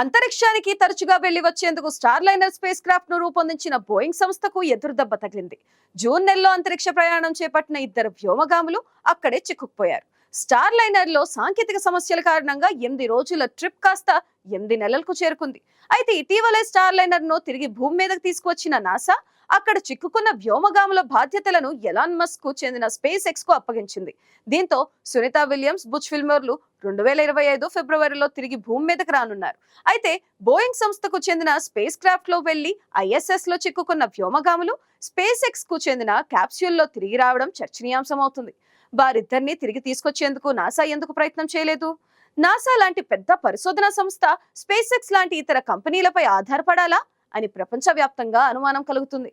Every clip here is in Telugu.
అంతరిక్షానికి తరచుగా వెళ్ళి వచ్చేందుకు స్టార్ లైనర్ స్పేస్ క్రాఫ్ట్ను రూపొందించిన బోయింగ్ సంస్థకు ఎదురుదెబ్బ తగిలింది. జూన్ నెలలో అంతరిక్ష ప్రయాణం చేపట్టిన ఇద్దరు వ్యోమగాములు అక్కడే చిక్కుకుపోయారు. స్టార్ లైనర్లో సాంకేతిక సమస్యల కారణంగా ఎనిమిది రోజుల ట్రిప్ కాస్త ఎనిమిది నెలలకు చేరుకుంది. అయితే ఇటీవలే స్టార్ లైనర్ను తిరిగి భూమి మీదకు తీసుకువచ్చిన నాసా అక్కడ చిక్కుకున్న వ్యోమగాముల బాధ్యతలను ఎలాన్ మస్క్కు చెందిన స్పేస్ ఎక్స్కు అప్పగించింది. దీంతో సునీత విలియమ్స్ బుచ్ ఫిల్మర్లు రెండు వేల ఇరవై ఐదు ఫిబ్రవరిలో తిరిగి భూమి మీదకు రానున్నారు. అయితే బోయింగ్ సంస్థకు చెందిన స్పేస్ క్రాఫ్ట్లో వెళ్ళి ఐఎస్ఎస్లో చిక్కుకున్న వ్యోమగాములు స్పేస్ ఎక్స్కు చెందిన క్యాప్స్యూల్లో తిరిగి రావడం చర్చనీయాంశమవుతుంది. వారిద్దరిని తిరిగి తీసుకొచ్చేందుకు నాసా ఎందుకు ప్రయత్నం చేయలేదు? నాసా లాంటి పెద్ద పరిశోధనా సంస్థ స్పేస్ ఎక్స్ లాంటి ఇతర కంపెనీలపై ఆధారపడాలా అని ప్రపంచవ్యాప్తంగా అనుమానం కలుగుతుంది.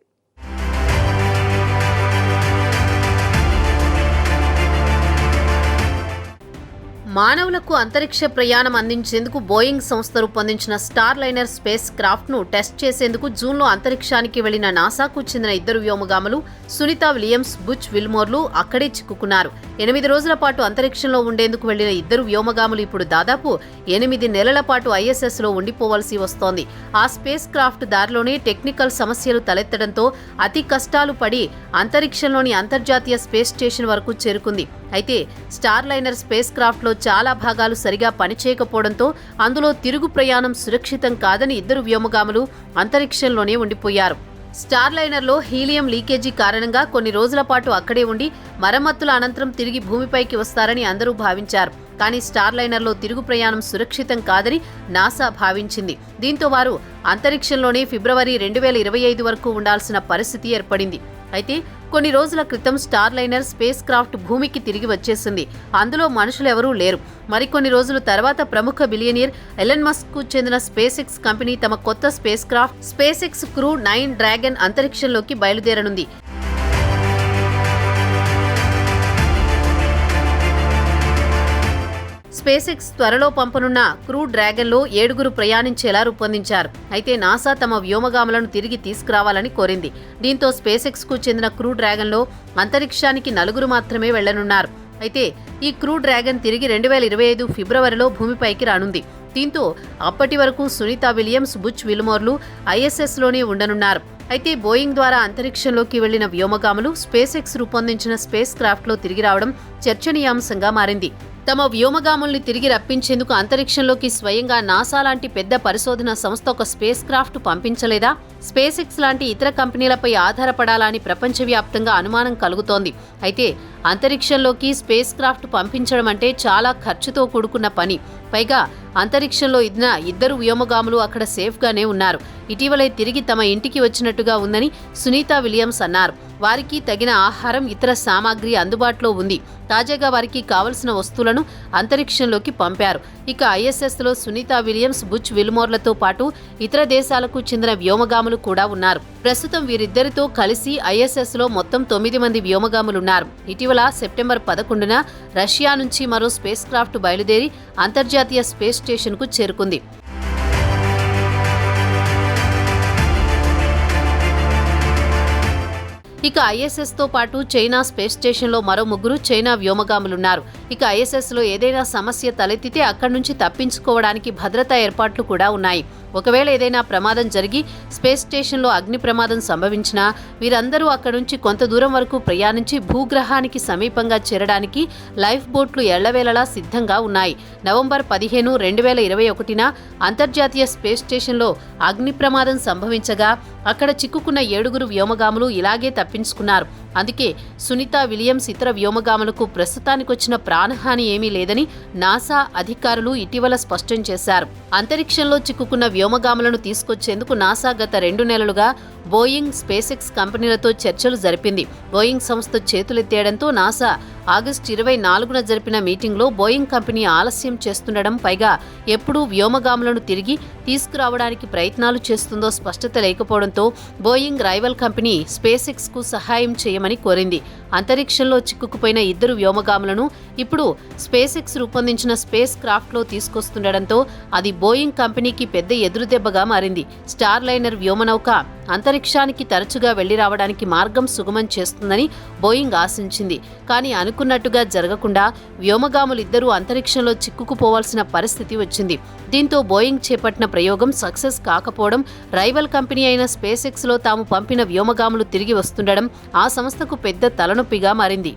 మానవులకు అంతరిక్ష ప్రయాణం అందించేందుకు బోయింగ్ సంస్థ రూపొందించిన స్టార్ లైనర్ స్పేస్ క్రాఫ్ట్ను టెస్ట్ చేసేందుకు జూన్లో అంతరిక్షానికి వెళ్ళిన నాసాకు చెందిన ఇద్దరు వ్యోమగాములు సునీత విలియమ్స్ బుచ్ విల్మోర్లు అక్కడే చిక్కుకున్నారు. ఎనిమిది రోజుల పాటు అంతరిక్షంలో ఉండేందుకు వెళ్ళిన ఇద్దరు వ్యోమగాములు ఇప్పుడు దాదాపు ఎనిమిది నెలల పాటు ఐఎస్ఎస్లో ఉండిపోవలసి వస్తోంది. ఆ స్పేస్ క్రాఫ్ట్ దారిలోనే టెక్నికల్ సమస్యలు తలెత్తడంతో అతి కష్టాలు పడి అంతరిక్షంలోని అంతర్జాతీయ స్పేస్ స్టేషన్ వరకు చేరుకుంది. అయితే స్టార్ లైనర్ స్పేస్ క్రాఫ్ట్లో చాలా భాగాలు సరిగా పనిచేయకపోవడంతో అందులో తిరుగు ప్రయాణం సురక్షితం కాదని ఇద్దరు వ్యోమగాములు అంతరిక్షంలోనే ఉండిపోయారు. స్టార్ లైనర్లో హీలియం లీకేజీ కారణంగా కొన్ని రోజుల పాటు అక్కడే ఉండి మరమ్మతుల అనంతరం తిరిగి భూమిపైకి వస్తారని అందరూ భావించారు. కానీ స్టార్ లైనర్లో తిరుగు ప్రయాణం సురక్షితం కాదని నాసా భావించింది. దీంతో వారు అంతరిక్షంలోనే ఫిబ్రవరి రెండు వేల ఇరవై ఐదు వరకు ఉండాల్సిన పరిస్థితి ఏర్పడింది. అయితే కొన్ని రోజుల క్రితం స్టార్ లైనర్ స్పేస్ క్రాఫ్ట్ భూమికి తిరిగి వచ్చేసింది. అందులో మనుషులెవరూ లేరు. మరికొన్ని రోజుల తర్వాత ప్రముఖ బిలియనియర్ ఎలన్ మస్క్కు చెందిన స్పేస్ ఎక్స్ కంపెనీ తమ కొత్త spacecraft SpaceX crew nine Dragon అంతరిక్షంలోకి బయలుదేరనుంది. స్పేస్ ఎక్స్ త్వరలో పంపనున్న క్రూ డ్రాగన్లో ఏడుగురు ప్రయాణించేలా రూపొందించారు. అయితే నాసా తమ వ్యోమగాములను తిరిగి తీసుకురావాలని కోరింది. దీంతో స్పేస్ చెందిన క్రూ డ్రాగన్లో అంతరిక్షానికి నలుగురు మాత్రమే వెళ్ళనున్నారు. అయితే ఈ క్రూ డ్రాగన్ తిరిగి రెండు వేల ఇరవై ఐదు ఫిబ్రవరిలో భూమిపైకి రానుంది. దీంతో అప్పటి వరకు సునీత విలియమ్స్ బుచ్ విల్మోర్లు ఐఎస్ఎస్లోనే ఉండనున్నారు. అయితే బోయింగ్ ద్వారా అంతరిక్షంలోకి వెళ్ళిన వ్యోమగాములు స్పేస్ ఎక్స్ రూపొందించిన స్పేస్ క్రాఫ్ట్లో తిరిగి రావడం చర్చనీయాంశంగా మారింది. తమ వ్యోమగాముల్ని తిరిగి రప్పించేందుకు అంతరిక్షంలోకి స్వయంగా నాసా లాంటి పెద్ద పరిశోధన సంస్థ ఒక స్పేస్ క్రాఫ్ట్ పంపించలేదా? స్పేస్ ఎక్స్ లాంటి ఇతర కంపెనీలపై ఆధారపడాలా అని ప్రపంచవ్యాప్తంగా అనుమానం కలుగుతోంది. అయితే అంతరిక్షంలోకి స్పేస్ క్రాఫ్ట్ పంపించడం అంటే చాలా ఖర్చుతో కూడుకున్న పని. పైగా అంతరిక్షంలో ఇదిన ఇద్దరు వ్యోమగాములు అక్కడ సేఫ్గానే ఉన్నారు. ఇటీవలే తిరిగి తమ ఇంటికి వచ్చినట్టుగా ఉందని సునీత విలియమ్స్ అన్నారు. వారికి తగిన ఆహారం ఇతర సామాగ్రి అందుబాటులో ఉంది. తాజాగా వారికి కావలసిన వస్తువులను అంతరిక్షంలోకి పంపారు. ఇక ఐఎస్ఎస్లో సునీత విలియమ్స్ బుచ్ విల్మోర్లతో పాటు ఇతర దేశాలకు చెందిన వ్యోమగాములు కూడా ఉన్నారు. ప్రస్తుతం వీరిద్దరితో కలిసి ఐఎస్ఎస్లో మొత్తం తొమ్మిది మంది వ్యోమగాములున్నారు. ఇటీవల సెప్టెంబర్ పదకొండున రష్యా నుంచి మరో స్పేస్ క్రాఫ్ట్ బయలుదేరి అంతర్జాతీయ స్పేస్ స్టేషన్కు చేరుకుంది. ఇక ఐఎస్ఎస్తో పాటు చైనా స్పేస్ స్టేషన్లో మరో ముగ్గురు చైనా వ్యోమగాములున్నారు. ఇక ఐఎస్ఎస్లో ఏదైనా సమస్య తలెత్తితే అక్కడి నుంచి తప్పించుకోవడానికి భద్రతా ఏర్పాట్లు కూడా ఉన్నాయి. ఒకవేళ ఏదైనా ప్రమాదం జరిగి స్పేస్ స్టేషన్లో అగ్ని ప్రమాదం సంభవించినా వీరందరూ అక్కడి నుంచి కొంత దూరం వరకు ప్రయాణించి భూగ్రహానికి సమీపంగా చేరడానికి లైఫ్ బోట్లు ఎళ్ళవేళలా సిద్ధంగా ఉన్నాయి. నవంబర్ పదిహేను రెండు వేల ఇరవై ఒకటిన అంతర్జాతీయ స్పేస్ స్టేషన్లో అగ్ని ప్రమాదం సంభవించగా అక్కడ చిక్కుకున్న ఏడుగురు వ్యోమగాములు ఇలాగే తప్పించుకున్నారు. అందుకే సునీత విలియమ్స్ ఇతర వ్యోమగాములకు ప్రస్తుతానికొచ్చిన ప్రాణహాని ఏమీ లేదని నాసా అధికారులు ఇటీవల స్పష్టం చేశారు. అంతరిక్షంలో చిక్కుకున్న వ్యోమగాములను తీసుకొచ్చేందుకు నాసా గత రెండు నెలలుగా బోయింగ్ స్పేసెక్స్ కంపెనీలతో చర్చలు జరిపింది. బోయింగ్ సంస్థ చేతులెత్తేయడంతో నాసా ఆగస్టు ఇరవై నాలుగున జరిపిన మీటింగ్లో బోయింగ్ కంపెనీ ఆలస్యం చేస్తుండడం పైగా ఎప్పుడూ వ్యోమగాములను తిరిగి తీసుకురావడానికి ప్రయత్నాలు చేస్తుందో స్పష్టత లేకపోవడంతో బోయింగ్ రైవల్ కంపెనీ స్పేసెక్స్కు సహాయం చేయ చేయమని కోరింది. అంతరిక్షంలో చిక్కుకుపోయిన ఇద్దరు వ్యోమగాములను ఇప్పుడు స్పేస్ ఎక్స్ రూపొందించిన స్పేస్ క్రాఫ్ట్లో తీసుకొస్తుండటంతో అది బోయింగ్ కంపెనీకి పెద్ద ఎదురుదెబ్బగా మారింది. స్టార్ లైనర్ వ్యోమనౌక అంతరిక్షానికి తరచుగా వెళ్ళి రావడానికి మార్గం సుగమం చేస్తుందని బోయింగ్ ఆశించింది. కానీ అనుకున్నట్టుగా జరగకుండా వ్యోమగాములిద్దరూ అంతరిక్షంలో చిక్కుకుపోవాల్సిన పరిస్థితి వచ్చింది. దీంతో బోయింగ్ చేపట్టిన ప్రయోగం సక్సెస్ కాకపోవడం రైవల్ కంపెనీ అయిన స్పేస్ ఎక్స్లో తాము పంపిన వ్యోమగాములు తిరిగి వస్తుండడం ఆ సంస్థకు పెద్ద తలను తలనొప్పిగా మారింది.